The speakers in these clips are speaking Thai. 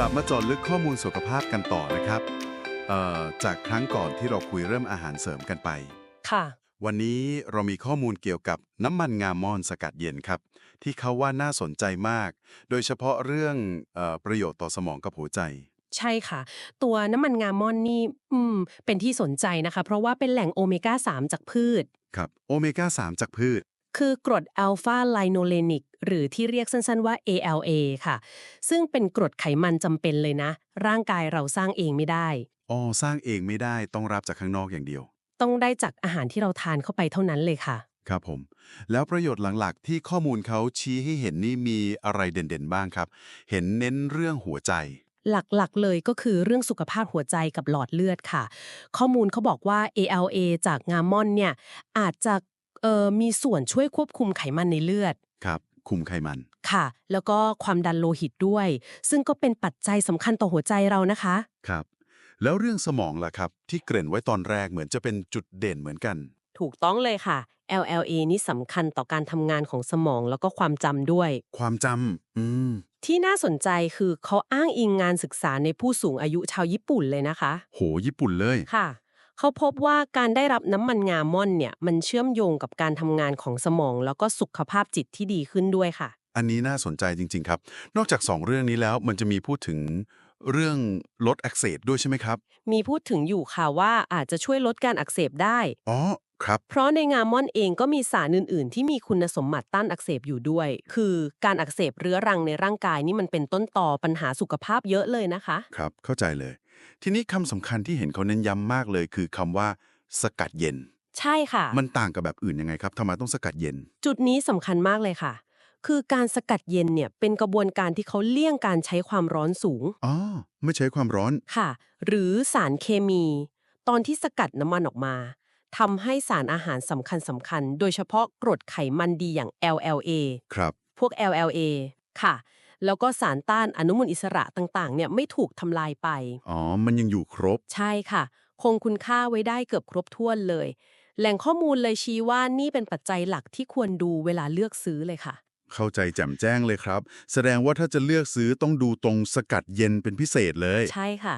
กลับมาเจอลึกข้อมูลสุขภาพกันต่อนะครับเอ่อจากครั้งก่อนที่เราคุยเรื่องอาหารเสริมกันไป ค่ะ วันนี้เรามีข้อมูลเกี่ยวกับน้ำมันงาม่อนสกัดเย็นครับ ที่เขาว่าน่าสนใจมาก โดยเฉพาะเรื่องเออประโยชน์ต่อสมองกับหัวใจ ใช่ค่ะ ตัวน้ำมันงามอนนี่อืมเป็นที่สนใจนะคะ เพราะว่าเป็นแหล่งโอเมก้า 3 จากพืช ครับ โอเมก้า 3 จากพืช คือกรดอัลฟาไลโนเลนิกหรือที่เรียกสั้นๆว่า ALA ค่ะ ซึ่งเป็นกรดไขมันจำเป็นเลยนะ ร่างกายเราสร้างเองไม่ได้ อ๋อ สร้างเองไม่ได้ต้องรับจากข้างนอกอย่างเดียว ต้องได้จากอาหารที่เราทานเข้าไปเท่านั้นเลยค่ะ ครับผม แล้วประโยชน์หลักๆ ที่ข้อมูลเขาชี้ให้เห็นนี่มีอะไรเด่นๆบ้างครับ เห็นเน้นเรื่องหัวใจ หลักๆ เลยก็คือเรื่องสุขภาพหัวใจกับหลอดเลือดค่ะ ข้อมูลเขาบอกว่า ALA จากงามอนเนี่ยอาจจะ เอ่อมีส่วนช่วยควบคุมไขมันในเลือด ครับ คุมไขมัน ค่ะ แล้วก็ความดันโลหิตด้วย ซึ่งก็เป็นปัจจัยสำคัญต่อหัวใจเรานะคะ ครับ แล้วเรื่องสมองล่ะครับ ที่เกริ่นไว้ตอนแรกเหมือนจะเป็นจุดเด่นเหมือนกัน ถูกต้องเลยค่ะ LLA นี่สำคัญต่อการทำงานของสมองแล้วก็ความจำด้วย ความจำอืม ที่น่าสนใจคือเขาอ้างอิงงานศึกษาในผู้สูงอายุชาวญี่ปุ่นเลยนะคะ โห ญี่ปุ่นเลย ค่ะ เขาพบว่าการได้รับน้ำมันงาม่อนเนี่ยมันเชื่อมโยงกับการทำงานของสมอง แล้วก็สุขภาพจิตที่ดีขึ้นด้วยค่ะ อันนี้น่าสนใจจริง ๆ ครับ นอกจาก 2 เรื่องนี้แล้วมันจะมีพูดถึงเรื่องลดอักเสบด้วยใช่ไหมครับ มีพูดถึงอยู่ค่ะว่าอาจจะช่วยลดการอักเสบได้ อ๋อครับ เพราะในงามอนเองก็มีสารอื่น ๆ ที่มีคุณสมบัติต้านอักเสบอยู่ด้วย คือการอักเสบเรื้อรังในร่างกายนี่มันเป็นต้นต่อปัญหาสุขภาพเยอะเลยนะคะ ครับ เข้าใจเลย ทีนี้คำสำคัญที่เห็นเขาเน้นย้ำมากเลย คือคำว่า สกัดเย็น ใช่ค่ะ มันต่างกับแบบอื่นยังไงครับทำไมต้องสกัดเย็น จุดนี้สำคัญมากเลยค่ะ คือการสกัดเย็นเนี่ยเป็นกระบวนการที่เขาเลี่ยงการใช้ความร้อนสูงอ๋อไม่ใช้ความร้อน ค่ะ หรือสารเคมี ตอนที่สกัดน้ำมันออกมาทำให้สารอาหารสำคัญสำคัญ โดยเฉพาะกรดไขมันดีอย่าง LLA ครับ พวก LLA ค่ะ แล้วก็สารต้านอนุมูลอิสระต่างๆ เนี่ยไม่ถูกทำลายไป อ๋อ มันยังอยู่ครบ ใช่ค่ะ คงคุณค่าไว้ได้เกือบครบถ้วนเลย แหล่งข้อมูลเลยชี้ว่านี่เป็นปัจจัยหลักที่ควรดูเวลาเลือกซื้อเลยค่ะ เข้าใจแจ่มแจ้งเลยครับ แสดงว่าถ้าจะเลือกซื้อต้องดูตรงสกัดเย็นเป็นพิเศษเลย ใช่ค่ะ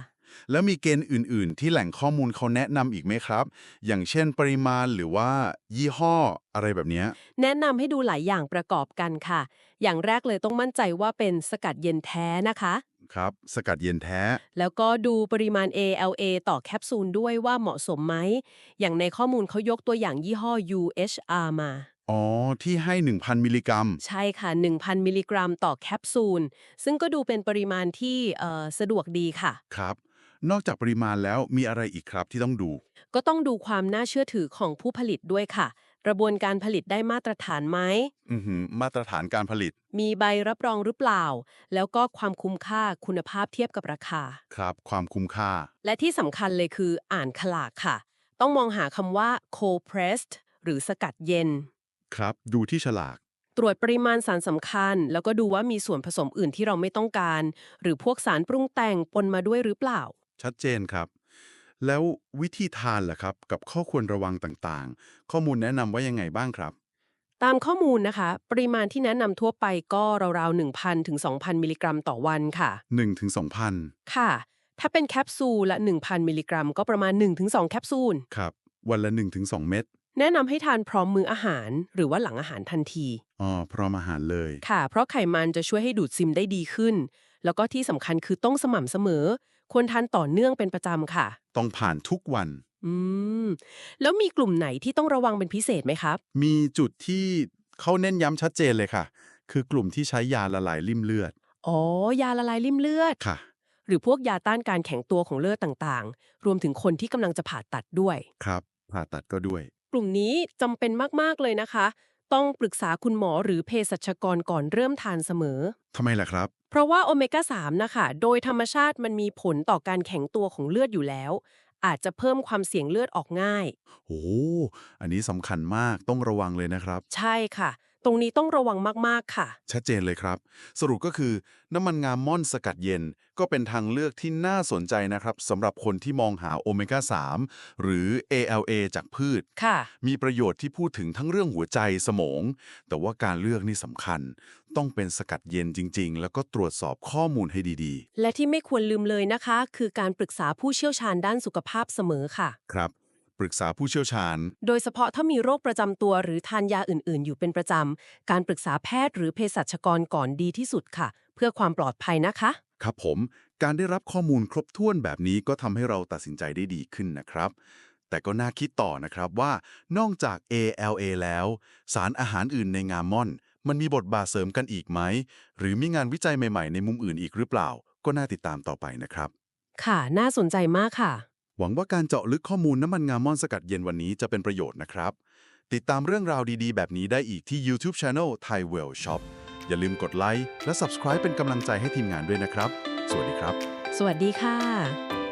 แล้วมีเกณฑ์อื่น ๆ ที่แหล่งข้อมูลเขาแนะนำอีกไหมครับ อย่างเช่นปริมาณหรือว่ายี่ห้ออะไรแบบเนี้ยแนะนำให้ดูหลายอย่างประกอบกันค่ะ อย่างแรกเลยต้องมั่นใจว่าเป็นสกัดเย็นแท้นะคะ ครับ สกัดเย็นแท้ แล้วก็ดูปริมาณ ALA ต่อแคปซูลด้วยว่าเหมาะสมไหม อย่างในข้อมูลเขายกตัวอย่างยี่ห้อ UHR มา อ๋อ ที่ให้ 1,000 มิลลิกรัม ใช่ค่ะ 1,000 มิลลิกรัมต่อแคปซูล ซึ่งก็ดูเป็นปริมาณที่เอ่อสะดวกดีค่ะ ครับ นอกจากปริมาณแล้วมีอะไรอีกครับที่ต้องดู ก็ต้องดูความน่าเชื่อถือของผู้ผลิตด้วยค่ะ กระบวนการผลิตได้มาตรฐานไหม อือหือมาตรฐานการผลิตมีใบรับรองหรือเปล่า แล้วก็ความคุ้มค่าคุณภาพเทียบกับราคา ครับ ความคุ้มค่า และที่สำคัญเลยคืออ่านขลากค่ะ ต้องมองหาคำว่า cold pressed หรือสกัดเย็น ครับ ดูที่ฉลาก ตรวจปริมาณสารสำคัญ แล้วก็ดูว่ามีส่วนผสมอื่นที่เราไม่ต้องการ หรือพวกสารปรุงแต่งปนมาด้วยหรือเปล่า ชัดเจนครับ แล้ววิธีทานล่ะครับ กับข้อควรระวังต่างๆ ข้อมูลแนะนำว่ายังไงบ้างครับ ตามข้อมูลนะคะ ปริมาณที่แนะนำทั่วไปก็ราวๆ 1,000 ถึง 2,000 มิลลิกรัมต่อวันค่ะ1-2,000ค่ะ ถ้าเป็นแคปซูลละ 1,000 มิลลิกรัม ก็ประมาณ 1-2 แคปซูล ครับ วันละ 1-2 เม็ดแนะนำให้ทานพร้อมมื้ออาหารหรือว่าหลังอาหารทันที อ๋อพร้อมอาหารเลย ค่ะ เพราะไขมันจะช่วยให้ดูดซึมได้ดีขึ้น แล้วก็ที่สำคัญคือต้องสม่ำเสมอ ควรทานต่อเนื่องเป็นประจำค่ะ ต้องผ่านทุกวัน อืม แล้วมีกลุ่มไหนที่ต้องระวังเป็นพิเศษไหมครับ มีจุดที่เขาเน้นย้ำชัดเจนเลยค่ะ คือกลุ่มที่ใช้ยาละลายริ่มเลือด อ๋อ ยาละลายริ่มเลือด ค่ะ หรือพวกยาต้านการแข็งตัวของเลือดต่างๆ รวมถึงคนที่กำลังจะผ่าตัดด้วย ครับ ผ่าตัดก็ด้วย กลุ่มนี้จำเป็นมากๆเลยนะคะ ต้องปรึกษาคุณหมอหรือเภสัชกรก่อนเริ่มทานเสมอ ทำไมล่ะครับ เพราะว่าโอเมก้า3นะคะ โดยธรรมชาติมันมีผลต่อการแข็งตัวของเลือดอยู่แล้ว อาจจะเพิ่มความเสี่ยงเลือดออกง่าย โอ้ อันนี้สำคัญมากต้องระวังเลยนะครับ ใช่ค่ะ ตรงนี้ต้องระวังมากๆค่ะ ชัดเจนเลยครับ สรุปก็คือ น้ำมันงาม่อนสกัดเย็น ก็เป็นทางเลือกที่น่าสนใจนะครับสำหรับคนที่มองหาโอเมก้า 3 หรือ ALA จากพืช ค่ะ มีประโยชน์ที่พูดถึงทั้งเรื่องหัวใจสมอง แต่ว่าการเลือกนี่สำคัญ ต้องเป็นสกัดเย็นจริง ๆ แล้วก็ตรวจสอบข้อมูลให้ดีและที่ไม่ควรลืมเลยนะคะ คือการปรึกษาผู้เชี่ยวชาญด้านสุขภาพเสมอค่ะ ๆ ครับ ปรึกษาผู้เชี่ยวชาญ โดยเฉพาะถ้ามีโรคประจำตัวหรือทานยาอื่น ๆ อยู่เป็นประจำ การปรึกษาแพทย์หรือเภสัชกรก่อนดีที่สุดค่ะ เพื่อความปลอดภัยนะคะ ครับผม การได้รับข้อมูลครบถ้วนแบบนี้ก็ทำให้เราตัดสินใจได้ดีขึ้นนะครับ แต่ก็น่าคิดต่อนะครับว่านอกจาก ALA แล้ว สารอาหารอื่นในงาม่อน มันมีบทบาทเสริมกันอีกไหม หรือมีงานวิจัยใหม่ ๆ ในมุมอื่นอีกหรือเปล่า ก็น่าติดตามต่อไปนะครับ ค่ะ น่าสนใจมากค่ะ หวังว่าการเจาะลึกข้อมูลน้ำมันงาม่อนสกัดเย็นวันนี้จะเป็นประโยชน์นะครับ ติดตามเรื่องราวดีๆ แบบนี้ได้อีกที่ YouTube Channel Thai Well Shop อย่าลืมกดไลค์และ Subscribe เป็นกำลังใจให้ทีมงานด้วยนะครับ สวัสดีครับ สวัสดีค่ะ